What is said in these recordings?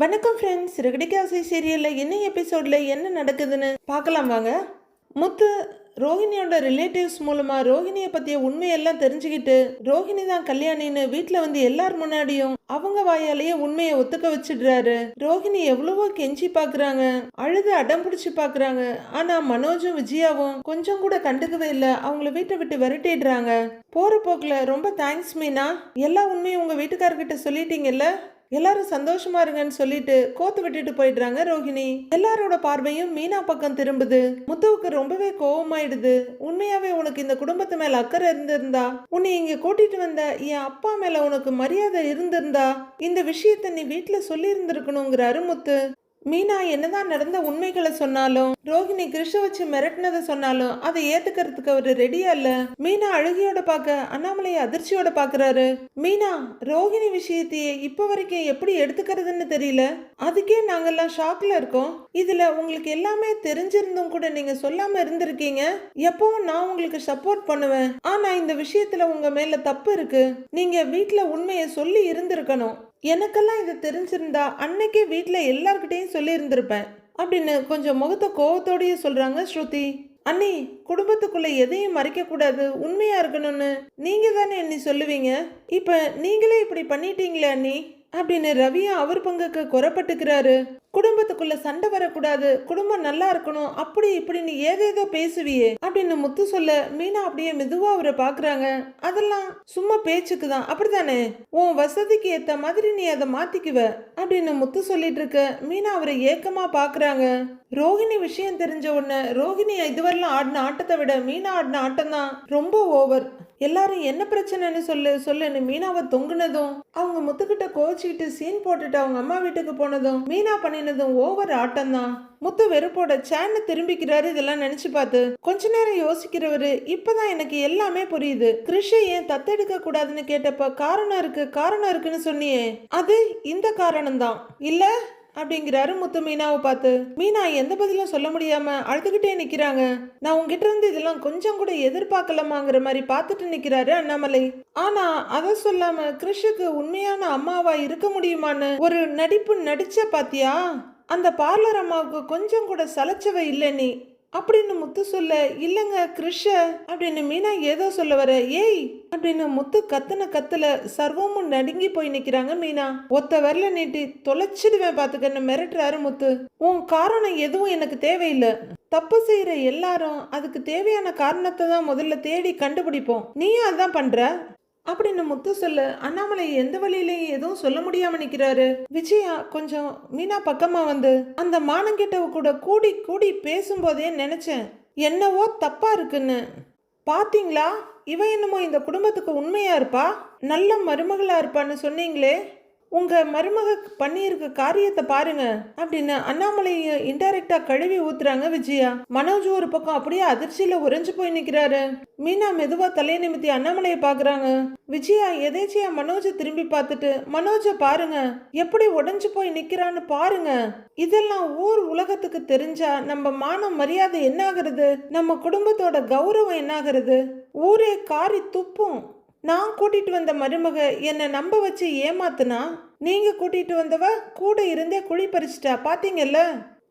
வணக்கம் ஃப்ரெண்ட்ஸ் ரெகடிகாசி சீரியலில் என்ன எபிசோடில் என்ன நடக்குதுன்னு பார்க்கலாம் வாங்க. முத்து ரோஹிணியோட ரிலேட்டிவ்ஸ் மூலமாக ரோஹிணியை பற்றிய உண்மையெல்லாம் தெரிஞ்சுக்கிட்டு ரோஹிணி தான் கல்யாணின்னு வீட்டில் வந்து எல்லார் முன்னாடியும் அவங்க வாயாலேயே உண்மையை ஒத்துக்க வச்சிடுறாரு. ரோஹிணி எவ்வளவோ கெஞ்சி பார்க்குறாங்க அழுது அடம் பிடிச்சி பார்க்குறாங்க. ஆனால் மனோஜும் விஜயாவும் கொஞ்சம் கூட கண்டுக்கவே இல்லை. அவங்கள வீட்டை விட்டு விரட்டிடுறாங்க. போகிற போக்கில் ரொம்ப தேங்க்ஸ் மீனா. எல்லா உண்மையும் உங்கள் வீட்டுக்காரர்கிட்ட சொல்லிட்டீங்கல்ல? எல்லாரும் சந்தோஷமா இருங்கன்னு சொல்லிட்டு கோத்து விட்டுட்டு போயிடுறாங்க ரோஹிணி. எல்லாரோட பார்வையும் மீனா பக்கம் திரும்புது. முத்துவுக்கு ரொம்பவே கோவமாயிடுது. உண்மையாவே உனக்கு இந்த குடும்பத்து மேல அக்கறை இருந்திருந்தா? உன்னை இங்க கூட்டிட்டு வந்த என் அப்பா மேல உனக்கு மரியாதை இருந்திருந்தா? இந்த விஷயத்த நீ வீட்டுல சொல்லி இருந்திருக்கணுங்கிறாரு முத்து. மீனா என்னதான் நடந்த உண்மைகளை சொன்னாலும் ரோஹிணி கிருஷ வச்சு மிரட்டினதை சொன்னாலும் அதை ஏத்துக்கிறதுக்கு அவரு ரெடியா இல்ல? மீனா அழுகியோட பார்க்க அண்ணாமலையை அதிர்ச்சியோட பாக்குறாரு மீனா ரோஹிணி விஷயத்தையே இப்ப வரைக்கும் எப்படி எடுத்துக்கிறதுன்னு தெரியல. அதுக்கே நாங்கெல்லாம் ஷாக்ல இருக்கோம். இதுல உங்களுக்கு எல்லாமே தெரிஞ்சிருந்தும் கூட நீங்க சொல்லாம இருந்திருக்கீங்க. எப்பவும் நான் உங்களுக்கு சப்போர்ட் பண்ணுவேன். ஆனா இந்த விஷயத்துல உங்க மேல தப்பு இருக்கு. நீங்க வீட்டுல உண்மையை சொல்லி இருந்திருக்கணும். எனக்கெல்லாம் இது தெரிஞ்சிருந்தா அன்னைக்கே வீட்டில் எல்லார்கிட்டையும் சொல்லியிருந்திருப்பேன் அப்படின்னு கொஞ்சம் முகத்தை கோவத்தோடயே சொல்கிறாங்க ஸ்ருதி. அண்ணி குடும்பத்துக்குள்ள எதையும் மறைக்க கூடாது உண்மையா இருக்கணும்னு நீங்க தானே என்னை சொல்லுவீங்க? இப்ப நீங்களே இப்படி பண்ணிட்டீங்களே அண்ணி? அப்படின்னு ரவியும் அவர் பங்குக்கு குறப்பட்டுக்கிறாரு குடும்பத்துக்குள்ள சண்டை வரக்கூடாது குடும்பம் நல்லா இருக்கணும் அப்படி இப்படின்னு ஏதேதோ பேசுவியே அப்படின்னு முத்து சொல்ல மீனா அப்படியே மெதுவா அவரை பாக்குறாங்க. அதெல்லாம் சும்மா பேச்சுக்கு தான் அப்படித்தானே? உன் வசதிக்கு ஏத்த மாதிரி நீ அதை மாத்திக்குவ அப்படின்னு முத்து சொல்லிட்டு இருக்க மீனா அவரை ஏக்கமா பாக்குறாங்க. ரோஹிணி விஷயம் தெரிஞ்ச உடனே ரோஹிணி இதுவரெல்லாம் ஆடின ஆட்டத்தை விட மீனா ஆடின ஆட்டம் தான் ரொம்ப ஓவர் எல்லாரும் என்ன பிரச்சனைன்னு சொல்லு சொல்லுன்னு மீனாவை தொங்குனதும் அவங்க முத்துக்கிட்ட கோச்சிக்கிட்டு சீன் போட்டுட்டு அவங்க அம்மா வீட்டுக்கு போனதும் மீனா பண்ணினதும் ஓவர் ஆட்டம் தான் முத்து வெறுப்போட சேன்னு திரும்பிக்கிறாரு இதெல்லாம் நினைச்சு பார்த்து. கொஞ்ச நேரம் யோசிக்கிறவரு இப்பதான் எனக்கு எல்லாமே புரியுது. கிருஷி ஏன் தத்தெடுக்க கூடாதுன்னு கேட்டப்ப காரணம் இருக்கு காரணம் இருக்குன்னு சொன்னியே. அது இந்த காரணம் தான் இல்ல அப்படிங்கிறாரு முத்து மீனாவை பார்த்து. மீனா எந்த பதிலும் சொல்ல முடியாம அழுதுகிட்டே நிக்கிறாங்க. நான் உங்ககிட்ட இருந்து இதெல்லாம் கொஞ்சம் கூட எதிர்பார்க்கலாமாங்கிற மாதிரி பார்த்துட்டு நிக்கிறாரு அண்ணாமலை. ஆனா அதை சொல்லாம கிருஷுக்கு உண்மையான அம்மாவா இருக்க முடியுமான்னு ஒரு நடிப்பு நடிச்ச பாத்தியா? அந்த பார்லர் அம்மாவுக்கு கொஞ்சம் கூட சலைச்சவை இல்லை நீ. அப்படின்னு முத்து சொல்ல இல்லைங்க கிருஷ அப்படின்னு மீனா ஏதோ சொல்ல வர ஏய் அப்படின்னு முத்து கத்துன கத்துல சர்வமும் நடுங்கி போய் நிக்கிறாங்க மீனா. ஒத்த வரல நீட்டி தொலைச்சிடுவேன் பாத்துக்கன்னு மிரட்டுறாரு முத்து. உன் காரணம் எதுவும் எனக்கு தேவையில்லை. தப்பு செய்யற எல்லாரும் அதுக்கு தேவையான காரணத்தை தான் முதல்ல தேடி கண்டுபிடிப்போம். நீயும் அதான் பண்ற? அப்படின்னு முத்து சொல்ல? அண்ணாமலை எந்த வழியிலையும் எதுவும் சொல்ல முடியாம நிக்கிறாரு? விஜயா கொஞ்சம் மீனா பக்கமா வந்து அந்த மானங்கிட்டவ கூட கூடி கூடி பேசும்போதே நினைச்சேன். என்னவோ தப்பா இருக்குன்னு. பாத்தீங்களா? இவ என்னமோ இந்த குடும்பத்துக்கு உண்மையா இருப்பா? நல்ல மருமகளா இருப்பான்னு சொன்னீங்களே. உங்கள் மருமக பண்ணியிருக்க காரியத்தை பாருங்க அப்படின்னு அண்ணாமலையை இன்டைரக்டா கழுவி ஊத்துறாங்க விஜயா. மனோஜ் ஒரு பக்கம் அப்படியே அதிர்ச்சியில உறைஞ்சு போய் நிக்கிறாரு. மீனா மெதுவா தலையை நிமித்தி அண்ணாமலையை பாக்குறாங்க விஜயா எதேச்சியா மனோஜை திரும்பி பார்த்துட்டு மனோஜை பாருங்க எப்படி உடஞ்சு போய் நிக்கிறான்னு பாருங்க. இதெல்லாம் ஊர் உலகத்துக்கு தெரிஞ்சா நம்ம மானம் மரியாதை என்னாகிறது? நம்ம குடும்பத்தோட கௌரவம் என்னாகிறது? ஊரே காரி துப்பும். நான் கூட்டிட்டு வந்த மருமக என்னை நம்ப வச்சு ஏமாத்துனா நீங்க கூட்டிட்டு வந்தவ கூட இருந்தே குழி பறிச்சிட்டா பாத்தீங்கல்ல?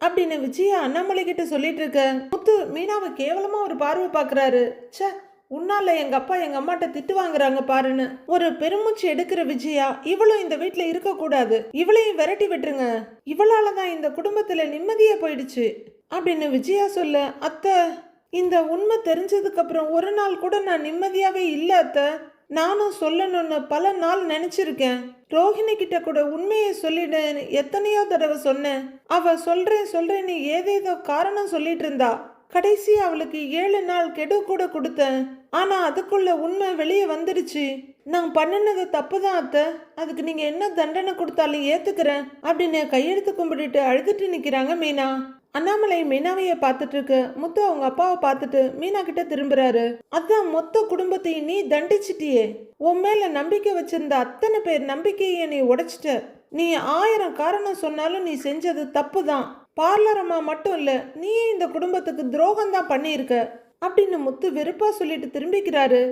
அப்படின்னு விஜயா அண்ணாமலை கிட்ட சொல்லிட்டு இருக்க. முத்து மீனாவை கேவலமா ஒரு பார்வை பாக்குறாரு. ச்சே உன்னால எங்க அப்பா எங்க அம்மாட்ட திட்டு வாங்குறாங்க பாருன்னு. ஒரு பெருமூச்சு எடுக்கிற விஜயா இவளும் இந்த வீட்டுல இருக்க கூடாது. இவளையும் விரட்டி விட்டுருங்க. இவளாலதான் இந்த குடும்பத்துல நிம்மதியே போயிடுச்சு. அப்படின்னு விஜயா சொல்ல அத்தை இந்த உண்மை தெரிஞ்சதுக்கு அப்புறம் ஒரு நாள் கூட நான் நிம்மதியாவே இல்லை அத்தை. நானும் சொல்லணும்னு பல நாள் நினச்சிருக்கேன். ரோஹிணி கிட்ட கூட உண்மையை சொல்லிடுன்னு எத்தனையோ தடவை சொன்னேன். அவ சொல்றேன் சொல்றேன்னு ஏதேதோ காரணம் சொல்லிட்டு இருந்தா கடைசி அவளுக்கு ஏழு நாள் கெடு கூட கொடுத்தேன். ஆனா அதுக்குள்ள உண்மை வெளியே வந்துடுச்சு. நான் பண்ணினது தப்பு தான் அத்தை. அதுக்கு நீங்க என்ன தண்டனை கொடுத்தாலும் ஏத்துக்கிறேன் அப்படின்னு கையெழுத்து கும்பிட்டுட்டு அழுதுட்டு நிக்கிறாங்க மீனா. அண்ணாமலை மீனாவைய பார்த்துட்டு இருக்கு. முத்து அவங்க அப்பாவை பார்த்துட்டு மீனா கிட்ட திரும்புறாரு. அதான் மொத்த குடும்பத்தையும் நீ தண்டிச்சிட்டியே. உன் மேல நம்பிக்கை வச்சிருந்த அத்தனை பேர் நம்பிக்கையை நீ உடைச்சிட்ட. நீ ஆயிரம் காரணம் சொன்னாலும் நீ செஞ்சது தப்பு தான் பார்லர் மட்டும் இல்ல நீயே இந்த குடும்பத்துக்கு துரோகம் தான் பண்ணியிருக்க. அப்படின்னு முத்து வெறுப்பா சொல்லிட்டு திரும்பிக்கிறாரு.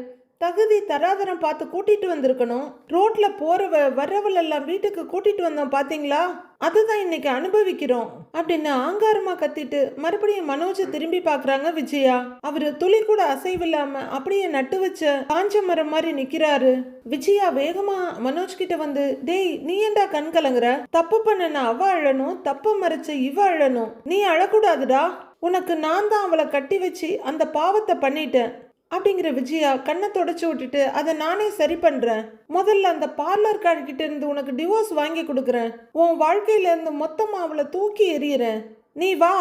தகுதி தராதரம் பார்த்து கூட்டிட்டு வந்திருக்கணும். ரோட்ல போறவ வர்றவள் எல்லாம் வீட்டுக்கு கூட்டிட்டு வந்தோம் பாத்தீங்களா? அதுதான் இன்னைக்கு அனுபவிக்கிறோம் அப்படின்னு ஆங்காரமா கத்திட்டு மறுபடியும் மனோஜை திரும்பி பாக்குறாங்க விஜயா. அவரு துளி கூட அசைவில்லாம அப்படியே நட்டு வச்ச காஞ்ச மரம் மாதிரி நிக்கிறாரு. விஜயா வேகமா மனோஜ் கிட்ட வந்து டேய் நீ ஏன்டா கண் கலங்குற? தப்பு பண்ணன அவ அழணும் தப்ப மறைச்ச இவ அழணும். நீ அழக்கூடாதுடா. உனக்கு நான் தான் அவளை கட்டி வச்சு அந்த பாவத்தை பண்ணிட்டேன். அப்படிங்கிற விஜயா கண்ணை தொடச்சி விட்டுட்டு அதை நானே சரி பண்ணுறேன் முதல்ல அந்த பார்லர் கிட்ட இருந்து உனக்கு டிவோர்ஸ் வாங்கி கொடுக்குறேன். உன் வாழ்க்கையிலேருந்து மொத்தமாக அவளை தூக்கி எறிகிறேன் நீ வா.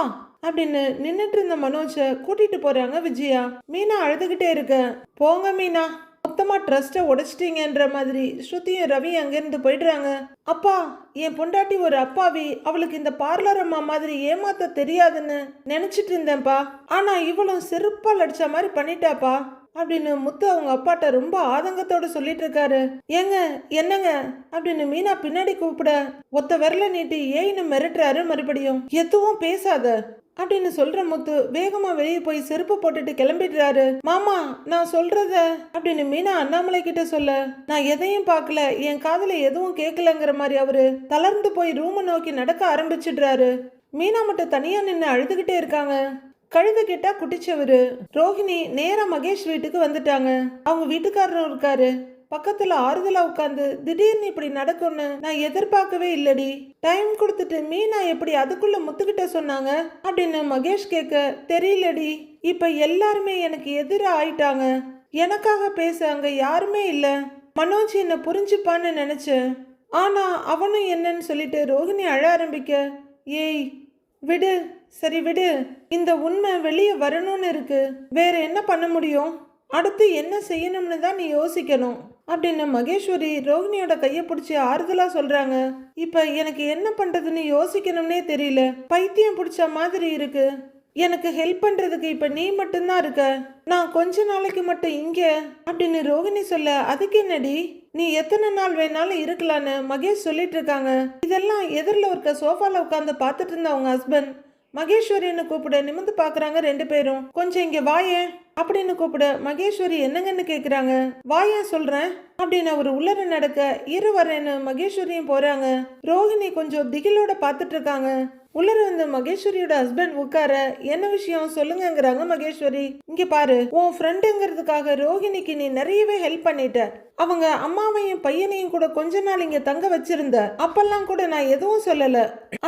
அப்படின்னு நின்றுட்டு இருந்த மனோஜை கூட்டிகிட்டு போகிறாங்க விஜயா. மீனா அழுதுகிட்டே இருக்க போங்க மீனா. மொத்தமா ட்ரஸ்ட்டை உடைச்சிட்டீங்கன்ற மாதிரி ஸ்ருதியும் ரவி அங்கேருந்து போயிடுறாங்க. அப்பா என் பொண்டாட்டி ஒரு அப்பாவி. அவளுக்கு இந்த பார்லர் அம்மா மாதிரி ஏமாத்த தெரியாதுன்னு நினைச்சிட்டு இருந்தேன்ப்பா. ஆனா இவளும் செருப்பால் அடிச்ச மாதிரி பண்ணிட்டாப்பா அப்படின்னு முத்து அவங்க அப்பாட்ட ரொம்ப ஆதங்கத்தோட சொல்லிட்டு இருக்காரு. ஏங்க என்னங்க? அப்படின்னு மீனா பின்னாடி கூப்பிட ஒத்த விரல நீட்டி ஏன்னு மிரட்டுறாரு மறுபடியும். எதுவும் பேசாத. அப்படின்னு சொல்ற முத்து வேகமா வெளியே போய் செருப்பு போட்டுட்டு கிளம்பிடுறாரு. மாமா நான் சொல்றத அப்படின்னு மீனா அண்ணாமலை கிட்ட சொல்ல. நான் எதையும் பார்க்கல. என் காதல எதுவும் கேட்கலங்கிற மாதிரி அவரு தளர்ந்து போய் ரூமை நோக்கி நடக்க ஆரம்பிச்சிடுறாரு. மீனா மட்டும் தனியா நின்று அழுதுகிட்டே இருக்காங்க. கழுது கிட்ட குட்டிச்சவரு. ரோஹிணி நேரா மகேஷ் வீட்டுக்கு வந்துட்டாங்க. அவங்க வீட்டுக்காரரும் இருக்காரு. பக்கத்துல ஆறுதலா உட்காந்து திடீர்னு இப்படி நடக்கும்னு நான் எதிர்பார்க்கவே இல்லடி. டைம் கொடுத்துட்டு மீனா எப்படி அதுக்குள்ள முத்துக்கிட்ட சொன்னாங்க? அப்படின்னு மகேஷ் கேட்க தெரியலடி. இப்ப எல்லாருமே எனக்கு எதிராக ஆயிட்டாங்க. எனக்காக பேச அங்க யாருமே இல்ல. மனோஜ் என்ன புரிஞ்சுப்பான்னு நினைச்சேன் ஆனா அவனும் என்னன்னு சொல்லிட்டு ரோஹிணி அழ ஆரம்பிக்க ஏய் விடு. சரி விடு. இந்த உண்மை வெளியே வரணும்னு இருக்கு. வேற என்ன பண்ண முடியும்? அடுத்து என்ன செய்யணும்னு தான் நீ யோசிக்கணும். அப்படின்னு மகேஸ்வரி ரோகிணியோட கையை பிடிச்சி ஆறுதலா சொல்றாங்க. இப்ப எனக்கு என்ன பண்றதுன்னு யோசிக்கணும்னே தெரியல. பைத்தியம் பிடிச்ச மாதிரி இருக்கு. எனக்கு ஹெல்ப் பண்றதுக்கு இப்ப நீ மட்டும்தான் இருக்க. நான் கொஞ்ச நாளைக்கு மட்டும் இங்க அப்படின்னு ரோகிணி சொல்ல அதுக்கு என்னடி? நீ எத்தனை நாள் வேணாலும் இருக்கலான்னு மகேஷ் சொல்லிட்டு இருக்காங்க. இதெல்லாம் எதிரில் இருக்க சோஃபால உட்காந்து பார்த்துட்டு இருந்த அவங்க ஹஸ்பண்ட் மகேஸ்வரின்னு கூப்பிட நிமிந்து பாக்குறாங்க ரெண்டு பேரும். கொஞ்சம் இங்க வாயேன் அப்படின்னு கூப்பிட மகேஸ்வரி என்னங்கன்னு கேக்குறாங்க. வாயேன் சொல்றேன். அப்படின்னு அவர் உள்ளர நடக்க இரு வரேன்னு மகேஸ்வரியும் போறாங்க. ரோஹிணி கொஞ்சம் திகிலோட பாத்துட்டு இருக்காங்க. உள்ளர வந்த மகேஸ்வரியோட ஹஸ்பண்ட் உட்கார என்ன விஷயம்? சொல்லுங்கங்கிறாங்க மகேஸ்வரி. இங்க பாரு உன் ஃப்ரெண்டுங்கிறதுக்காக ரோஹிணிக்கு நீ நிறையவே ஹெல்ப் பண்ணிட்ட. அவங்க அம்மாவையும் பையனையும் கூட கொஞ்ச நாள் இங்க தங்க வச்சிருந்த. அப்பெல்லாம் கூட நான் எதுவும் சொல்லல.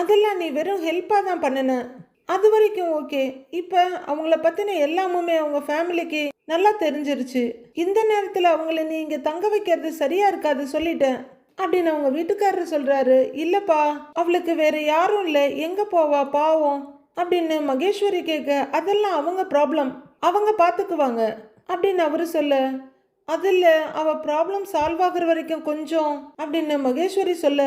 அதெல்லாம் நீ வெறும் ஹெல்ப்பா தான் பண்ணுன. அது வரைக்கும் ஓகே. இப்போ அவங்கள பற்றின எல்லாமுமே அவங்க ஃபேமிலிக்கு நல்லா தெரிஞ்சிருச்சு. இந்த நேரத்தில் அவங்கள நீ இங்கே தங்க வைக்கிறது சரியா இருக்காது சொல்லிட்டேன். அப்படின்னு அவங்க வீட்டுக்காரர் சொல்றாரு. இல்லப்பா அவளுக்கு வேற யாரும் இல்லை. எங்க போவா பாவம் அப்படின்னு மகேஸ்வரி கேட்க அதெல்லாம் அவங்க ப்ராப்ளம் அவங்க பார்த்துக்குவாங்க அப்படின்னு அவரு சொல்ல அதில் அவள் ப்ராப்ளம் சால்வ் ஆகுற வரைக்கும் கொஞ்சம் அப்படின்னு மகேஸ்வரி சொல்ல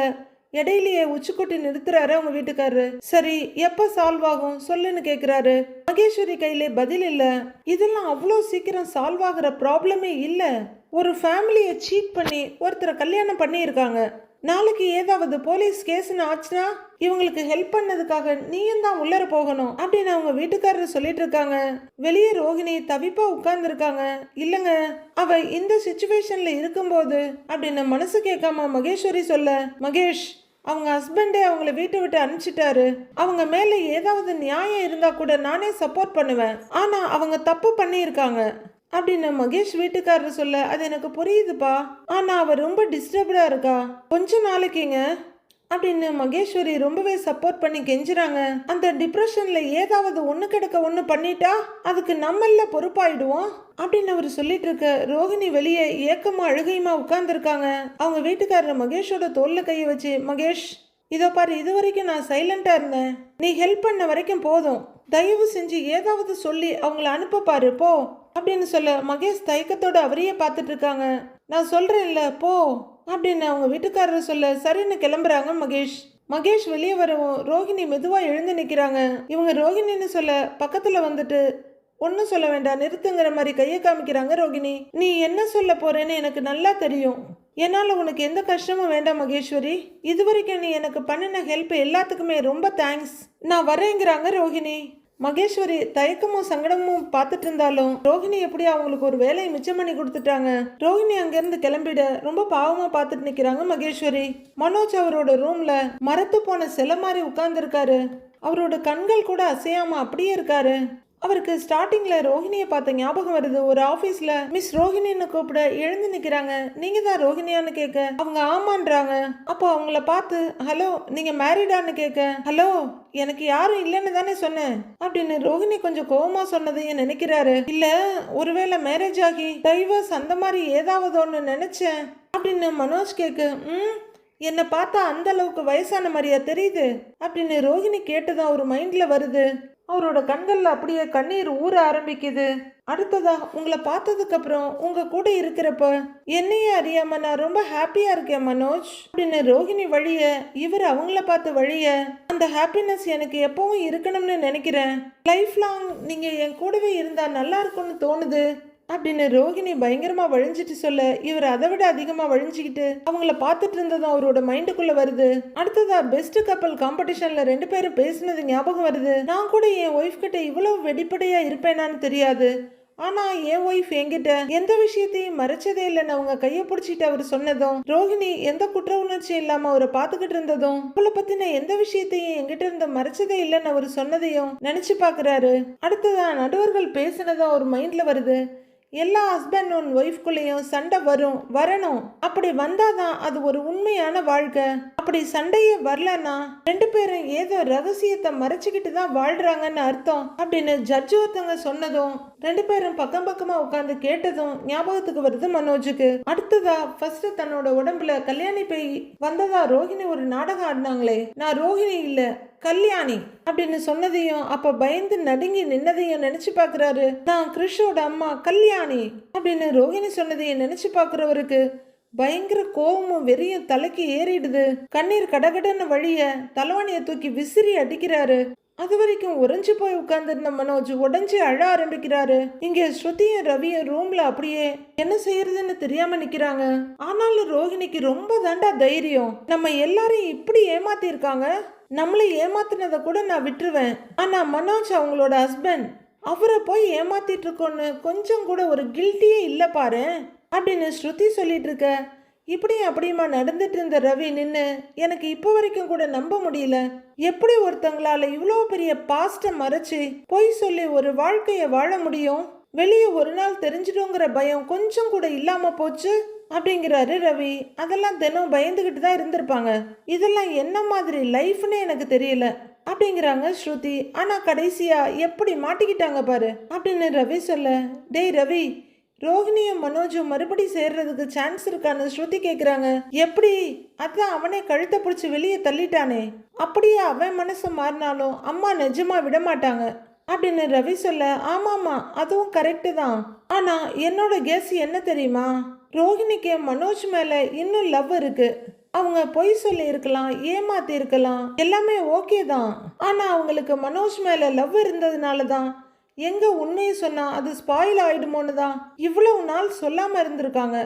இடையிலேயே உச்சிக்குட்டி நிறுத்துறாரு அவங்க வீட்டுக்காரரு. சரி எப்ப சால்வ் ஆகும்? சொல்லுன்னு கேக்குறாரு. மகேஸ்வரி கையில பதில் இல்ல. இதெல்லாம் அவ்வளோ சீக்கிரம் சால்வ் ஆகுற ப்ராப்ளமே இல்ல. ஒரு ஃபேமிலியை சீட் பண்ணி ஒருத்தரை கல்யாணம் பண்ணியிருக்காங்க. நாளைக்கு ஏதாவது போலீஸ் கேஸ்னு ஆச்சுன்னா இவங்களுக்கு ஹெல்ப் பண்ணதுக்காக நீயும் தான் உள்ளர போகணும் அப்படின்னு அவங்க வீட்டுக்காரர் சொல்லிட்டு இருக்காங்க வெளியே ரோகிணி தவிப்பா உட்கார்ந்து இருக்காங்க இல்லங்க அவ இந்த சுச்சுவேஷன்ல இருக்கும்போது அப்படின்னு மனசு கேட்காம மகேஸ்வரி சொல்ல மகேஷ் அவங்க ஹஸ்பண்டே அவங்கள வீட்டை விட்டு அனுப்பிச்சிட்டாரு. அவங்க மேல ஏதாவது நியாயம் இருந்தா கூட நானே சப்போர்ட் பண்ணுவேன். ஆனா அவங்க தப்பு பண்ணியிருக்காங்க. அப்படின்னு மகேஷ் வீட்டுக்காரர் சொல்ல அது எனக்கு புரியுதுப்பா. ஆனா அவ ரொம்ப டிஸ்டர்ப்டா இருக்கா. கொஞ்ச நாளைக்குங்க. அப்படின்னு மகேஸ்வரி ரொம்பவே சப்போர்ட் பண்ணி கெஞ்சுறாங்க. அந்த டிப்ரெஷன்ல ஏதாவது ஒண்ணு கிடக்க ஒண்ணு பண்ணிட்டா அதுக்கு நம்மள பொறுப்பாயிடுவோம் அப்படின்னு அவர் சொல்லிட்டு இருக்க ரோகிணி வெளியே ஏக்கமா அழுகையுமா உட்கார்ந்துருக்காங்க. அவங்க வீட்டுக்காரர் மகேஷோட தோல்ல கையை வச்சு மகேஷ் இதோ பாரு இது வரைக்கும் நான் சைலண்டா இருந்தேன். நீ ஹெல்ப் பண்ண வரைக்கும் போதும். தயவு செஞ்சு ஏதாவது சொல்லி அவங்கள அனுப்ப பாரு போ. அப்படின்னு சொல்ல மகேஷ் தயக்கத்தோட அவரையே பார்த்துட்டு இருக்காங்க. நான் சொல்றேன்ல போ. அப்படின்னு அவங்க வீட்டுக்காரர் சொல்ல சரின்னு கிளம்புறாங்க மகேஷ். மகேஷ் வெளியே வரவும் ரோஹிணி மெதுவாக எழுந்து நிற்கிறாங்க இவங்க ரோஹிணின்னு சொல்ல பக்கத்தில் வந்துட்டு ஒன்றும் சொல்ல வேண்டாம் நிறுத்துங்கிற மாதிரி கையை காமிக்கிறாங்க ரோகிணி. நீ என்ன சொல்ல போறேன்னு எனக்கு நல்லா தெரியும். என்னால் உனக்கு எந்த கஷ்டமும் வேண்டாம் மகேஸ்வரி. இது வரைக்கும் நீ எனக்கு பண்ணின ஹெல்ப் எல்லாத்துக்குமே ரொம்ப தேங்க்ஸ் நான் வரேங்கிறாங்க ரோஹிணி மகேஸ்வரி தயக்கமும் சங்கடமும் பார்த்துட்டு இருந்தாலும் ரோஹிணி எப்படி அவங்களுக்கு ஒரு வேலையை மிச்சம் பண்ணி கொடுத்துட்டாங்க? ரோஹிணி அங்கிருந்து கிளம்பிட ரொம்ப பாவமா பார்த்துட்டு நிக்கிறாங்க மகேஸ்வரி. மனோஜ் அவரோட ரூம்ல மரத்து போன சில மாதிரி உட்கார்ந்துருக்காரு. அவரோட கண்கள் கூட அசையாம அப்படியே இருக்காரு. அவருக்கு ஸ்டார்டிங்ல ரோஹிணியை பார்த்த ஞாபகம் வருது. ஒரு ஆபீஸ்ல மிஸ் ரோஹிணின்னு கூப்பிட எழுந்து நிக்கிறாங்க. நீங்க தான் ரோஹிணியான்னு கேட்க. அவங்க ஆமான்றாங்க. அப்போ அவங்கள பார்த்து ஹலோ நீங்க மேரிடான்னு கேட்க. ஹலோ எனக்கு யாரும் இல்லைன்னு தானே சொன்னேன். அப்படின்னு ரோஹிணி கொஞ்சம் கோபமா சொன்னதையும் நினைக்கிறாரு. இல்ல ஒருவேளை மேரேஜ் ஆகி டைவர்ஸ் அந்த மாதிரி ஏதாவது ஒன்று நினைச்சேன். அப்படின்னு மனோஜ் கேக்கு ம் என்னை பார்த்தா அந்த அளவுக்கு வயசான மாதிரியா தெரியுது? அப்படின்னு ரோஹிணி கேட்டதும் ஒரு மைண்ட்ல வருது. அவரோட கண்களில் அப்படியே கண்ணீர் ஊற ஆரம்பிக்குது. அடுத்ததா உங்களை பார்த்ததுக்கு அப்புறம் உங்க கூட இருக்கிறப்ப என்னையே அறியாம நான் ரொம்ப ஹாப்பியா இருக்கேன் மனோஜ். அப்படின்னு ரோஹிணி வழிய இவர் அவங்கள பார்த்து வழிய அந்த ஹாப்பினஸ் எனக்கு எப்பவும் இருக்கணும்னு நினைக்கிறேன். லைஃப் லாங் நீங்க என் கூடவே இருந்தா நல்லா இருக்கும்னு தோணுது. அப்படின்னு ரோகிணி பயங்கரமாக வழிஞ்சிட்டு சொல்ல இவர் அதை விட அதிகமாக வழிஞ்சுக்கிட்டு அவங்கள பார்த்துட்டு இருந்ததும் அவரோட மைண்டுக்குள்ளே வருது. அடுத்ததா பெஸ்ட் கப்பல் காம்படிஷனில் ரெண்டு பேரும் பேசினது ஞாபகம் வருது. நான் கூட என் ஒய்ஃப் கிட்ட இவ்வளவு வெடிப்படையாக இருப்பேனான்னு தெரியாது. ஆனா என் ஒய்ஃப் என்கிட்ட எந்த விஷயத்தையும் மறைச்சதே இல்லைன்னு அவங்க கையை பிடிச்சிட்டு அவர் சொன்னதும் ரோஹிணி எந்த குற்ற உணர்ச்சி இல்லாம அவரை பார்த்துக்கிட்டு இருந்ததும் அவளை பத்தின எந்த விஷயத்தையும் என்கிட்ட இருந்து மறைச்சதே இல்லைன்னு அவர் சொன்னதையும் நினைச்சு பாக்குறாரு அடுத்ததா நடுவர்கள் பேசினதும் அவர் மைண்ட்ல வருது. எல்லா ஹஸ்பண்ட் அண்ட் ஒய்ஃப்குள்ளேயும் சண்டை வரும் வரணும். அப்படி வந்தாதான் அது ஒரு உண்மையான வாழ்க்கை. அப்படி சண்டையே வரலன்னா ரெண்டு பேரும் ஏதோ ரகசியத்தை மறைச்சிக்கிட்டு தான் வாழ்றாங்கன்னு அர்த்தம். அப்படின்னு ஜட்ஜ் ஒருத்தவங்க சொன்னதும் ரெண்டு பேரும் பக்கம் பக்கமா உட்காந்து கேட்டதும் ஞாபகத்துக்கு வருது மனோஜுக்கு. அடுத்ததா ஃபர்ஸ்ட் தன்னோட உடம்புல கல்யாணி பேய் வந்ததா ரோஹிணி ஒரு நாடகம் ஆடினாங்களே. நான் ரோஹிணி இல்லை கல்யாணி அப்படின்னு சொன்னதையும் அப்ப பயந்து நடுங்கி நின்னதையும் நினைச்சு பாக்குறாரு. நான் கிருஷோட அம்மா கல்யாணி அப்படின்னு ரோஹிணி சொன்னதையும் நினைச்சு பாக்குறவருக்கு பயங்கர கோபமும் வெறியும் தலைக்கு ஏறிடுது. கண்ணீர் கடகடன்னு வழிய தலைவாணியை தூக்கி விசிறி அடிக்கிறாரு. அது வரைக்கும் உறைஞ்சு போய் உட்கார்ந்துருந்த மனோஜ் உடஞ்சி அழ ஆரம்பிக்கிறாரு. இங்க ஸ்ருதியும் ரவியும் ரூம்ல அப்படியே என்ன செய்யறதுன்னு தெரியாம நிக்கிறாங்க. ஆனாலும் ரோஹிணிக்கு ரொம்ப தாண்டா தைரியம். நம்ம எல்லாரையும் இப்படி ஏமாத்தி இருக்காங்க நம்மளை ஏமாத்தினதை கூட நான் விட்டுருவேன். ஆனா மனோஜ் அவங்களோட ஹஸ்பண்ட் அவரை போய் ஏமாத்திட்டு இருக்கோன்னு கொஞ்சம் கூட ஒரு கில்ட்டியே இல்லை பாரு. அப்படின்னு ஸ்ருதி சொல்லிட்டு இருக்க. இப்படியும் அப்படியுமா நடந்துட்டு இருந்த ரவி நின்று எனக்கு இப்போ வரைக்கும் கூட நம்ப முடியல. எப்படி ஒருத்தங்களால இவ்வளோ பெரிய பாஸ்ட்டை மறைச்சு பொய் சொல்லி ஒரு வாழ்க்கையை வாழ முடியும்? வெளியே ஒரு நாள் தெரிஞ்சிடுங்கிற பயம் கொஞ்சம் கூட இல்லாம போச்சு? அப்படிங்கிறாரு ரவி. அதெல்லாம் தினம் பயந்துகிட்டு தான் இருந்திருப்பாங்க. இதெல்லாம் என்ன மாதிரி லைஃப்னு எனக்கு தெரியல. அப்படிங்கிறாங்க ஸ்ருதி. ஆனா கடைசியா எப்படி மாட்டிக்கிட்டாங்க பாரு? அப்படின்னு ரவி சொல்ல டேய் ரவி ரோஹிணியும் மனோஜும் மறுபடி சேர்றதுக்கு சான்ஸ் இருக்கான்னு ஸ்ருதி கேக்குறாங்க. எப்படி? அதான் அவனே கழுத்தை பிடிச்சி வெளியே தள்ளிட்டானே. அப்படியே அவன் மனசு மாறினாலும் அம்மா நிஜமா விட மாட்டாங்க அப்படின்னு ரவி சொல்ல ஆமாமா அதுவும் கரெக்டு தான். ஆனா என்னோட கேஸ் என்ன தெரியுமா? ரோஹிணிக்கு மனோஜ் மேல இன்னும் லவ் இருக்கு. அவங்க பொய் சொல்லி இருக்கலாம் ஏமாத்தி இருக்கலாம் எல்லாமே ஓகே தான். ஆனா அவங்களுக்கு மனோஜ் மேல லவ் இருந்ததுனால தான் எங்க உண்மையை சொன்னா அது ஸ்பாயில் ஆயிடுமோன்னு தான் இவ்வளவு நாள் சொல்லாம இருந்திருக்காங்க.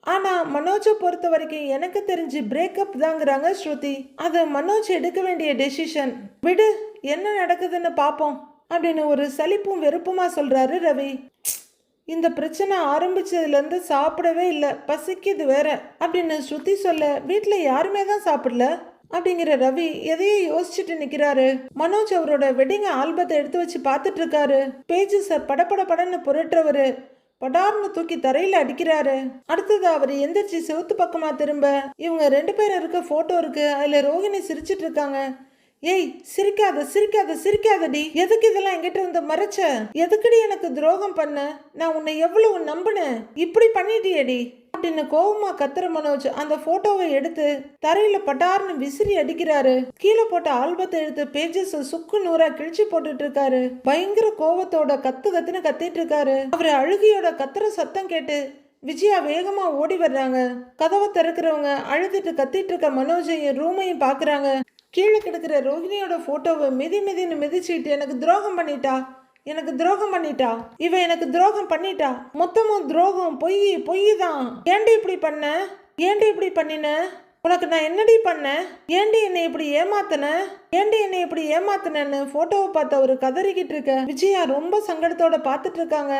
ஆனா மனோஜை பொறுத்த வரைக்கும் எனக்கு தெரிஞ்சு பிரேக்கப் தாங்கிறாங்க ஸ்ருதி. அது மனோஜ் எடுக்க வேண்டிய டெசிஷன் விடு என்ன நடக்குதுன்னு பாப்போம் அப்படின்னு ஒரு சலிப்பும் வெறுப்புமா சொல்றாரு ரவி. இந்த பிரச்சனை ஆரம்பிச்சதுலேருந்து சாப்பிடவே இல்லை பசிக்குது வேற அப்படின்னு ஸ்ருதி சொல்ல வீட்டில் யாருமே தான் சாப்பிடல? அப்படிங்கிற ரவி எதையே யோசிச்சுட்டு நிக்கிறாரு. மனோஜ் அவரோட வெட்டிங் ஆல்பத்தை எடுத்து வச்சு பார்த்துட்டு இருக்காரு சார் படபடபடன்னு படன்னு புரட்டுறவரு. படார்னு தூக்கி தரையில அடிக்கிறாரு. அடுத்தது அவர் எந்திரிச்சு செவுத்து பக்கமா திரும்ப இவங்க ரெண்டு பேரும் இருக்க போட்டோ இருக்கு அதுல ரோஹிணி சிரிச்சிட்டு இருக்காங்க ஏய் சிரிக்காத சிரிக்காத சிரிக்காதடி எதுக்கு இதெல்லாம் என்கிட்ட இருந்து மறைச்ச? எதுக்குடி எனக்கு துரோகம் பண்ண? நான் உன்னை எவ்வளவு நம்பினேன்? இப்படி பண்ணிட்டியடி அப்படின்னு கோவமா கத்துற மனோஜ் அந்த போட்டோவை எடுத்து தரையில பட்டார்னு விசிறி அடிக்கிறாரு. கீழே போட்ட ஆல்பத்தை எடுத்து பேஜஸ் சுக்கு நூறா கிழிச்சு போட்டுட்டு இருக்காரு பயங்கர கோவத்தோட கத்து கத்துன்னு கத்திட்டு இருக்காரு அவர் அழுகியோட கத்துற சத்தம் கேட்டு விஜயா வேகமா ஓடி வர்றாங்க. கதவை திறக்கிறவங்க அழுதுட்டு கத்திட்டு இருக்க மனோஜையும் ரூமையும் பாக்குறாங்க. கீழே கிடக்கிற ரோஹிணியோட ஃபோட்டோவை மிதி மிதின்னு மிதிச்சிட்டு எனக்கு துரோகம் பண்ணிட்டா? எனக்கு துரோகம் பண்ணிட்டா? இவ எனக்கு துரோகம் பண்ணிட்டா? மொத்தமும் துரோகம் பொய் பொய் தான் ஏண்டி இப்படி பண்ண? ஏண்டி இப்படி பண்ணின? உனக்கு நான் என்னடி பண்ணேன் ஏண்டி என்னை இப்படி ஏமாத்தின? ஏண்டி என்னை இப்படி ஏமாத்தினேன்னு போட்டோவை பார்த்த ஒரு கதறிக்கிட்டு இருக்க விஜயா ரொம்ப சங்கடத்தோட பார்த்துட்டு இருக்காங்க.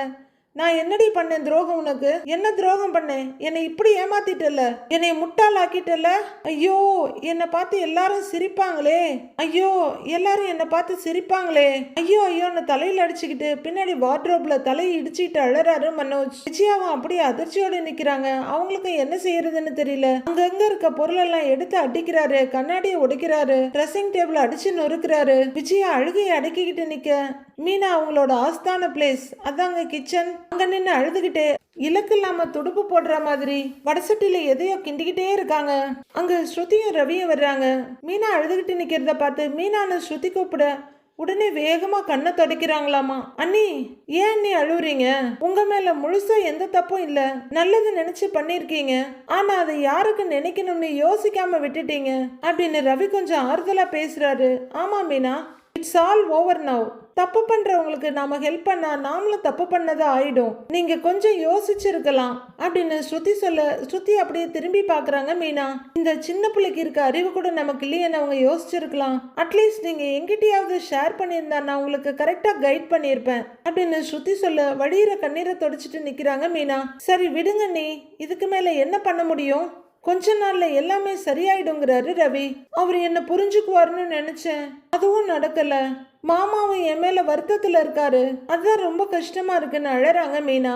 நான் என்னடி பண்ணேன் துரோகம் உனக்கு? என்ன துரோகம் பண்ணேன்? என்னை இப்படி ஏமாத்திட்டல என்னை முட்டாளாக்கிட்டல ஐயோ என்னை பார்த்து எல்லாரும் சிரிப்பாங்களே. ஐயோ எல்லாரும் என்னை பார்த்து சிரிப்பாங்களே. ஐயோ ஐயோன்னு தலையில அடிச்சுக்கிட்டு பின்னாடி வார்ட்ரோப்ல தலையை இடிச்சுக்கிட்டு அழறாரு மனோஜ். விஜயாவும் அப்படியே அதிர்ச்சியோடு நிக்கிறாங்க. அவங்களுக்கும் என்ன செய்யறதுன்னு தெரியல. அங்கங்க இருக்க பொருள் எல்லாம் எடுத்து அடிக்கிறாரு. கண்ணாடியை உடைக்கிறாரு. ட்ரெஸ்ஸிங் டேபிள் அடிச்சு நொறுக்கிறாரு. விஜயா அழுகையை அடக்கிக்கிட்டு நிக்க. மீனா அவங்களோட ஆஸ்தான பிளேஸ் அதாங்க கிச்சன் அங்க நின்று அழுதுகிட்டே இலக்கு இல்லாம துடுப்பு போடுற மாதிரி வடசட்டில எதையோ கிண்டிக்கிட்டே இருக்காங்க. அங்க ஸ்ருதியும் ரவியும் வர்றாங்க. மீனா அழுதுகிட்டு நிக்கிறத பார்த்து மீனான்னு ஸ்ருதி கூப்பிட உடனே வேகமா கண்ணை தொடக்கிறாங்களாமா. அண்ணி ஏன் அண்ணி அழுவுறீங்க? உங்க மேல முழுசா எந்த தப்பும் இல்ல. நல்லது நினைச்சு பண்ணிருக்கீங்க ஆனா அதை யாருக்கு நினைக்கணும்னு யோசிக்காம விட்டுட்டீங்க. அப்படின்னு ரவி கொஞ்சம் ஆறுதலா பேசுறாரு. ஆமா Meena it's all over now தப்பு பண்றவங்களுக்கு நாம ஹெல்ப் பண்ணா நாமளும் தப்பு பண்ணதா ஆயிடும். நீங்க கொஞ்சம் யோசிச்சிருக்கலாம் அப்படின்னு ஸ்ருதி சொல்ல ஸ்ருதி அப்படியே திரும்பி பார்க்குறாங்க மீனா. இந்த சின்ன பிள்ளைக்கு இருக்க அறிவு கூட நமக்கு இல்லையேன்னு அவங்க யோசிச்சிருக்கலாம். அட்லீஸ்ட் நீங்க எங்கிட்டயாவது ஷேர் பண்ணியிருந்தா நான் உங்களுக்கு கரெக்டா கைட் பண்ணியிருப்பேன் அப்படின்னு ஸ்ருதி சொல்ல வடிகிற கண்ணீரை தொடச்சிட்டு நிக்கிறாங்க மீனா. சரி விடுங்க நீ இதுக்கு மேல என்ன பண்ண முடியும்? கொஞ்ச நாள்ல எல்லாமே சரியாயிடுங்கிறாரு ரவி. அவர் என்ன புரிஞ்சுக்குவாருன்னு நினைச்சேன். அதுவும் நடக்கல. மாமாவும் என் மேலே வருத்தத்தில் இருக்காரு. அதுதான் ரொம்ப கஷ்டமாக இருக்குன்னு அழறாங்க மீனா.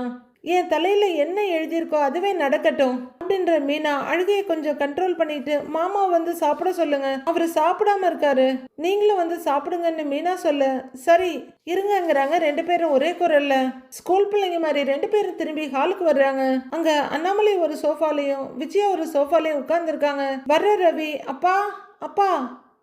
என் தலையில் என்ன எழுதியிருக்கோ அதுவே நடக்கட்டும் அப்படின்ற மீனா அழுகையை கொஞ்சம் கண்ட்ரோல் பண்ணிட்டு மாமா வந்து சாப்பிட சொல்லுங்க. அவர் சாப்பிடாம இருக்காரு. நீங்களும் வந்து சாப்பிடுங்கன்னு மீனா சொல்ல சரி இருங்கங்கிறாங்க ரெண்டு பேரும் ஒரே குரல்ல. ஸ்கூல் பிள்ளைங்க மாதிரி ரெண்டு பேரும் திரும்பி ஹாலுக்கு வர்றாங்க. அங்க அண்ணாமலை ஒரு சோஃபாலையும் விஜயா ஒரு சோஃபாலையும் உட்கார்ந்துருக்காங்க. வர்ற ரவி அப்பா அப்பா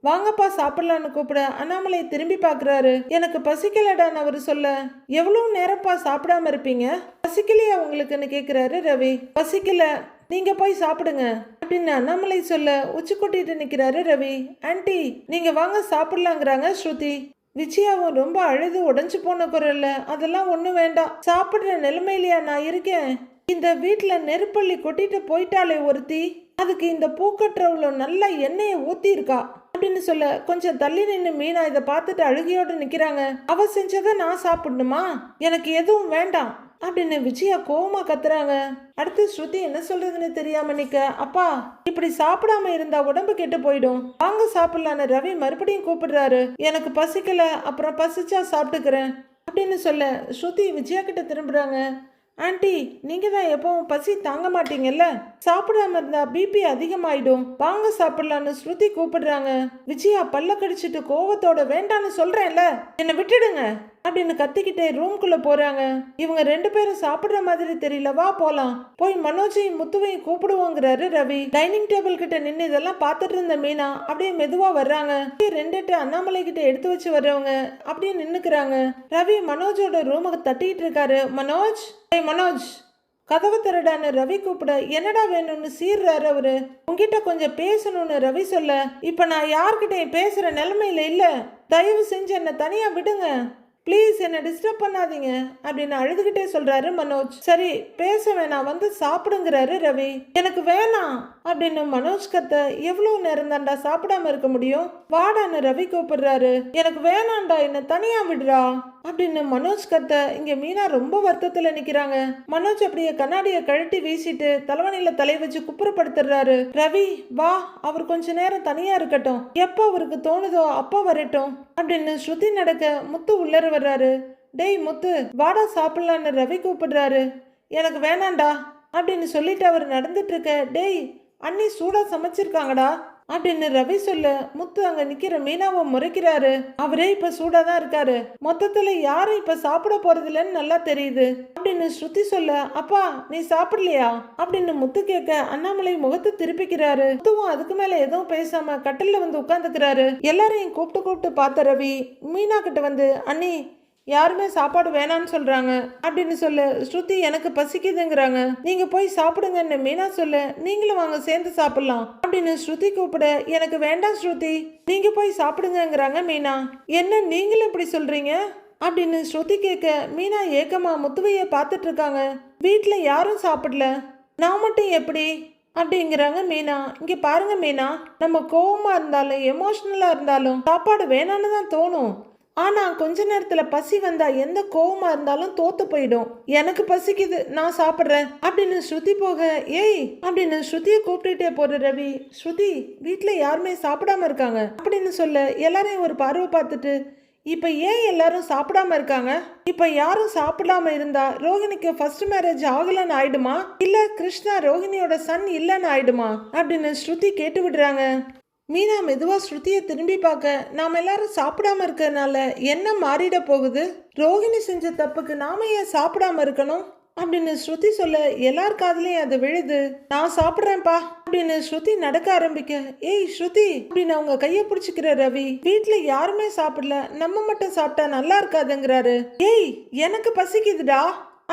வாங்கப்பா சாப்பிடலான்னு கூப்பிட அண்ணாமலை திரும்பி பார்க்குறாரு. எனக்கு பசிக்கலடான்னு அவர் சொல்ல. எவ்வளோ நேரப்பா சாப்பிடாம இருப்பீங்க? பசிக்கலையா உங்களுக்குன்னு கேட்குறாரு ரவி. பசிக்கல. நீங்க போய் சாப்பிடுங்க அப்படின்னு அண்ணாமலை சொல்ல உச்சி கொட்டிட்டு நிற்கிறாரு ரவி. ஆன்ட்டி நீங்க வாங்க சாப்பிடலாங்கிறாங்க ஸ்ருதி. விஜயாவும் ரொம்ப அழுது உடஞ்சு போன குரல்ல அதெல்லாம் ஒன்றும் வேண்டாம். சாப்பிட்ற நிலைமையிலையா நான் இருக்கேன். இந்த வீட்டில் நெருப்பள்ளி கொட்டிட்டு போயிட்டாலே ஒருத்தி. அதுக்கு இந்த பூக்கட்டுறவுல நல்ல எண்ணெயை ஊத்தி இருக்கா அப்படின்னு சொல்ல கொஞ்சம் தள்ளி நின்று மீனா இதை பார்த்துட்டு அழுகியோடு நிற்கிறாங்க அவ செஞ்சதை நான் சாப்பிடணுமா? எனக்கு எதுவும் வேண்டாம் அப்படின்னு விஜயா கோவமா கத்துறாங்க. அடுத்து ஸ்ருதி என்ன சொல்றதுன்னு தெரியாம நிக்க அப்பா இப்படி சாப்பிடாம இருந்தா உடம்பு கெட்டு போயிடும். வாங்க சாப்பிடலான்னு ரவி மறுபடியும் கூப்பிடுறாரு. எனக்கு பசிக்கல அப்புறம் பசிச்சா சாப்பிட்டுக்கிறேன் அப்படின்னு சொல்ல ஸ்ருதி விஜயா கிட்ட திரும்புறாங்க. ஆண்டி நீங்கள் தான் எப்பவும் பசி தாங்க மாட்டீங்கல்ல? சாப்பிடாம இருந்தா பிபி அதிகமாயிடும். வாங்க சாப்பிடலான்னு ஸ்ருதி கூப்பிடுறாங்க. விஜயா பல்ல கடிச்சிட்டு கோவத்தோட வேண்டான்னு சொல்றேன்ல. என்னை விட்டுடுங்க. அப்படின்னு கத்திக்கிட்டே ரூம்குள்ள போறாங்க. இவங்க ரெண்டு பேரும் சாப்பிடுற மாதிரி தெரியல வா போலாம். போய் மனோஜையும் முத்துவையும் கூப்பிடுவோங்கிறாரு ரவி. டைனிங் டேபிள் கிட்ட நின்று இதெல்லாம் பார்த்துட்டு இருந்த மீனா அப்படியே மெதுவா வர்றாங்க. ரெண்டு அண்ணாமலை கிட்ட எடுத்து வச்சு வர்றவங்க அப்படியே நின்னுக்கிறாங்க. ரவி மனோஜோட ரூமுக்கு தட்டிட்டு இருக்காரு. மனோஜ்? ஏய் மனோஜ். கதவு திறடான்னு ரவி கூப்பிட என்னடா வேணும்னு சீர்றாரு அவரு? உங்ககிட்ட கொஞ்சம் பேசணும்னு ரவி சொல்ல. இப்ப நான் யார்கிட்டயும் பேசுற நிலைமையில இல்ல. தயவு செஞ்சு என்னை தனியா விடுங்க. ப்ளீஸ் என்னை டிஸ்டர்ப் பண்ணாதீங்க அப்படின்னு அழுதுகிட்டே சொல்கிறாரு மனோஜ். சரி பேச வேணாம் வந்து சாப்பிடுங்கிறாரு ரவி. எனக்கு வேணாம் அப்படின்னு மனோஜ் கத்த எவ்வளோ நேரம் தான்டா சாப்பிடாம இருக்க முடியும்? வாடான்னு ரவி கூப்பிடுறாரு. எனக்கு வேணாண்டா என்னை தனியாக விடுறா. அப்படின்னு மனோஜ் கத்த இங்க மீனா ரொம்ப வருத்தத்துல நிக்கிறாங்க. மனோஜ் அப்படியே கண்ணாடியை கழட்டி வீசிட்டு தலைவணியில தலை வச்சு குப்புறப்படுத்துறாரு. ரவி வா அவர் கொஞ்ச நேரம் தனியா இருக்கட்டும். எப்போ அவருக்கு தோணுதோ அப்ப வரட்டும் அப்படின்னு ஸ்ருதி நடக்க முத்து உள்ளர வர்றாரு. டேய் முத்து வாடா சாப்பிடலான்னு ரவி கூப்பிடுறாரு. எனக்கு வேணாண்டா அப்படின்னு சொல்லிட்டு அவர் நடந்துட்டு இருக்க டேய் அண்ணி சூடா சமைச்சிருக்காங்கடா. அப்படின்னு ரவி சொல்ல முத்து அங்க நிக்கிற மீனாவை முறைக்கிறாரு. அவரே இப்ப சூடா தான் இருக்காரு. மொத்தத்துல யாரும் இப்ப சாப்பிட போறது நல்லா தெரியுது. அப்படின்னு ஸ்ருதி சொல்ல அப்பா நீ சாப்பிடலையா? அப்படின்னு முத்து கேட்க அண்ணாமலை முகத்தை திருப்பிக்கிறாரு. முத்துவும் அதுக்கு மேல எதுவும் பேசாம கட்டில வந்து உட்காந்துக்கிறாரு எல்லாரையும் கூப்பிட்டு கூப்பிட்டு பார்த்த ரவி மீனா கிட்ட வந்து அண்ணி யாருமே சாப்பாடு வேணாம்னு சொல்றாங்க. அப்படின்னு சொல்ல. ஸ்ருதி எனக்கு பசிக்குதுங்கிறாங்க. நீங்க போய் சாப்பிடுங்கன்னு மீனா சொல்ல. நீங்களும் வாங்க சேர்ந்து சாப்பிடலாம். அப்படின்னு ஸ்ருதி கூப்பிட. எனக்கு வேண்டாம் ஸ்ருதி. நீங்க போய் சாப்பிடுங்கங்கிறாங்க மீனா. என்ன நீங்களும் இப்படி சொல்றீங்க? அப்படின்னு ஸ்ருதி கேட்க மீனா ஏக்கமா முத்துவையை பார்த்துட்டு இருக்காங்க. வீட்டில் யாரும் சாப்பிடல. நான் மட்டும் எப்படி? அப்படிங்கிறாங்க மீனா. இங்க பாருங்க மீனா. நம்ம கோவமா இருந்தாலும் எமோஷனலா இருந்தாலும் சாப்பாடு வேணான்னு தான் தோணும். ஆனால் கொஞ்ச நேரத்தில் பசி வந்தா எந்த கோவமாக இருந்தாலும் தோத்து போயிடும். எனக்கு பசிக்குது நான் சாப்பிட்றேன். அப்படின்னு ஸ்ருதி போக ஏய் அப்படின்னு ஸ்ருதியை கூப்பிட்டுட்டே போற ரவி ஸ்ருதி வீட்டில் யாருமே சாப்பிடாம இருக்காங்க? அப்படின்னு சொல்ல எல்லாரையும் ஒரு பார்வை பார்த்துட்டு இப்ப ஏன் எல்லாரும் சாப்பிடாம இருக்காங்க? இப்ப யாரும் சாப்பிடாம இருந்தா ரோஹிணிக்கு ஃபர்ஸ்ட் மேரேஜ் ஆகலன்னு ஆயிடுமா? இல்ல கிருஷ்ணா ரோஹிணியோட சன் இல்லைன்னு ஆயிடுமா? அப்படின்னு ஸ்ருதி கேட்டு விடுறாங்க. மீனா மெதுவா ஸ்ருதியை திரும்பி பார்க்க நாம எல்லாரும் சாப்பிடாம இருக்கறனால என்ன மாறிட போகுது? ரோஹிணி செஞ்ச தப்புக்கு நாம ஏன் சாப்பிடாம இருக்கணும்? அப்படின்னு ஸ்ருதி சொல்ல எல்லார் காதுலயும் அது விழுது. நான் சாப்பிட்றேன்ப்பா. அப்படின்னு ஸ்ருதி நடக்க ஆரம்பிக்க ஏய் ஸ்ருதி அப்படின்னு அவங்க கையை பிடிச்சிக்கிற ரவி வீட்டில் யாருமே சாப்பிடல. நம்ம மட்டும் சாப்பிட்டா நல்லா இருக்காதுங்கிறாரு. ஏய் எனக்கு பசிக்குதுடா.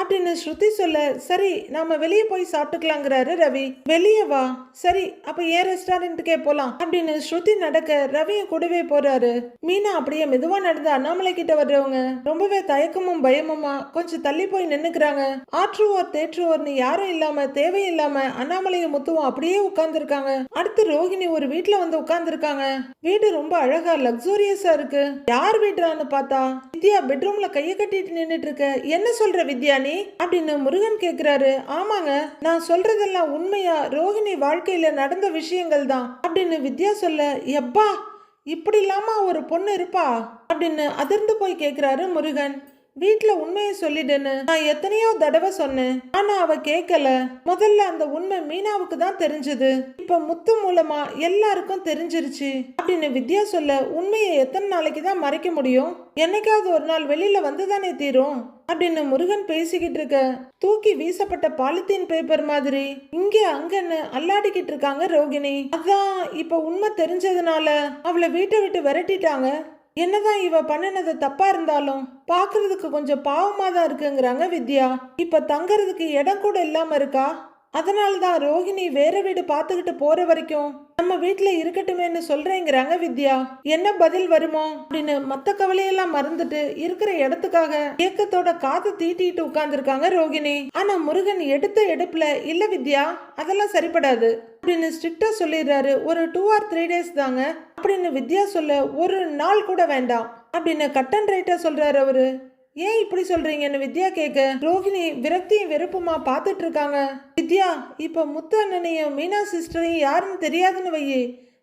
அப்படின்னு ஸ்ருதி சொல்ல சரி நாம வெளியே போய் சாப்பிட்டுக்கலாங்கிறாரு ரவி. வெளியே வா. சரி அப்ப ஏன் ரெஸ்டாரண்ட்டுக்கே போலாம்? அப்படின்னு ஸ்ருதி நடக்க ரவியும் கூடவே போறாரு. மீனா அப்படியே மெதுவா நடந்து அண்ணாமலை கிட்ட வர்றவங்க. ரொம்பவே தயக்கமும் பயமுமா கொஞ்சம் தள்ளி போய் நின்னுக்கிறாங்க. ஆற்றுவோர் தேற்றுவோர்னு யாரும் இல்லாம தேவையில்லாம அண்ணாமலையும் முத்துவும் அப்படியே உட்கார்ந்துருக்காங்க. அடுத்து ரோஹிணி ஒரு வீட்டுல வந்து உட்கார்ந்துருக்காங்க. வீடு ரொம்ப அழகா லக்ஸூரியஸா இருக்கு. யார் வீடுறான்னு பார்த்தா வித்யா பெட்ரூம்ல கைய கட்டிட்டு நின்னுட்டு இருக்க. என்ன சொல்ற வித்யா நீ அப்படின்னு முருகன் கேக்குறாரு. ஆமாங்க நான் சொல்றதெல்லாம் உண்மையா? ரோஹிணி வாழ்க்கையில நடந்த விஷயங்கள் தான் அப்படின்னு வித்யா சொல்ல எப்பா இப்படி இல்லாம ஒரு பொண்ணு இருப்பா? அப்படின்னு அதிர்ந்து போய் கேக்குறாரு முருகன். வீட்ல உண்மையை சொல்லிடுன்னு. நான் எத்தனையோ தடவை சொன்னேன். ஆனா அவ கேட்கல முதல்ல அந்த உண்மை மீனாவுக்கு தான் தெரிஞ்சது. இப்ப முத்து மூலமா எல்லாருக்கும் தெரிஞ்சிருச்சு. அப்படின்னு வித்யா சொல்ல உண்மையை எத்தனை நாளைக்கு தான் மறைக்க முடியும்? என்னைக்காவது ஒரு நாள் வெளியில வந்துதானே தீரும்? அப்படின்னு முருகன் பேசிக்கிட்டு இருக்க தூக்கி வீசப்பட்ட பாலித்தீன் பேப்பர் மாதிரி. இங்க அங்கன்னு அல்லாடிக்கிட்டு இருக்காங்க ரோகிணி. அதான் இப்ப உண்மை தெரிஞ்சதுனால அவளை வீட்டை விட்டு விரட்டிட்டாங்க. என்னதான் இவ பண்ணினது தப்பா இருந்தாலும் பாக்குறதுக்கு கொஞ்சம் பாவமா தான் இருக்குங்கிறாங்க வித்யா. இப்ப தங்கறதுக்கு இடம் கூட இல்லாம இருக்கா? அதனால தான் ரோகிணி வேற வீடு பார்த்துக்கிட்டு போற வரைக்கும் நம்ம வீட்டில் இருக்கட்டுமேன்னு சொல்றேங்கிறாங்க வித்யா. என்ன பதில் வருமோ? அப்படின்னு மத்த கவலையெல்லாம் மறந்துட்டு இருக்கிற இடத்துக்காக ஏக்கத்தோட காதை தீட்டிட்டு உட்கார்ந்துருக்காங்க ரோகிணி. ஆனா முருகன் எடுத்த எடுப்புல இல்ல வித்யா அதெல்லாம் சரிப்படாது அப்படின்னு ஸ்ட்ரிக்டா சொல்லிடுறாரு. ஒரு டூ ஆர் த்ரீ டேஸ் தாங்க. அப்படின்னு வித்யா சொல்ல ஒரு நாள் கூட வேண்டாம் அப்படின்னு கட்டன் ரைட்டா சொல்றாரு அவரு. ஏன் இப்படி சொல்றீங்கன்னு வித்யா கேட்க ரோகிணி விரக்தியும் வெறுப்புமா பார்த்துட்டு இருக்காங்க வித்யா இப்ப முத்து அண்ணனையும் மீனா சிஸ்டரையும் யாருன்னு தெரியாதுன்னு வையே.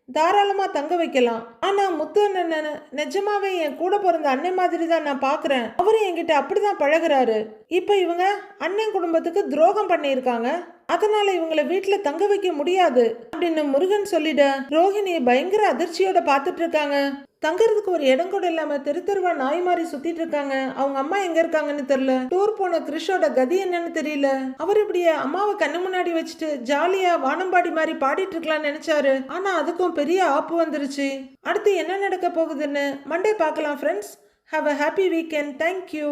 தாராளமாக தங்க வைக்கலாம். ஆனால் முத்து அண்ணன் நிஜமாவே என் கூட பிறந்த அண்ணன் மாதிரி தான் நான் பார்க்குறேன் அவரும் என்கிட்ட அப்படிதான் பழகுறாரு. இப்போ இவங்க அண்ணன் குடும்பத்துக்கு துரோகம் பண்ணியிருக்காங்க. அதனால இவங்களை வீட்டில் தங்க வைக்க முடியாது. அப்படின்னு முருகன் சொல்லிட ரோஹிணியை பயங்கர அதிர்ச்சியோட பார்த்துட்டு இருக்காங்க தங்கறதுக்கு ஒரு இடம் கூட இல்லாம தெரு தெருவா நாய் மாதிரி சுத்திட்டு இருக்காங்க. அவங்க அம்மா எங்க இருக்காங்கன்னு தெரியல. டூர் போன கிறிஷோட கதி என்னன்னு தெரியல. அவர் இப்படியே அம்மாவை கண்ணு முன்னாடி வச்சுட்டு ஜாலியா வானம்பாடி மாதிரி பாடிட்டு இருக்கலாம்னு நினைச்சாரு. ஆனா அதுக்கும் பெரிய ஆப்பு வந்துருச்சு. அடுத்து என்ன நடக்க போகுதுன்னு மண்டே பார்க்கலாம் friends have a happy weekend thank you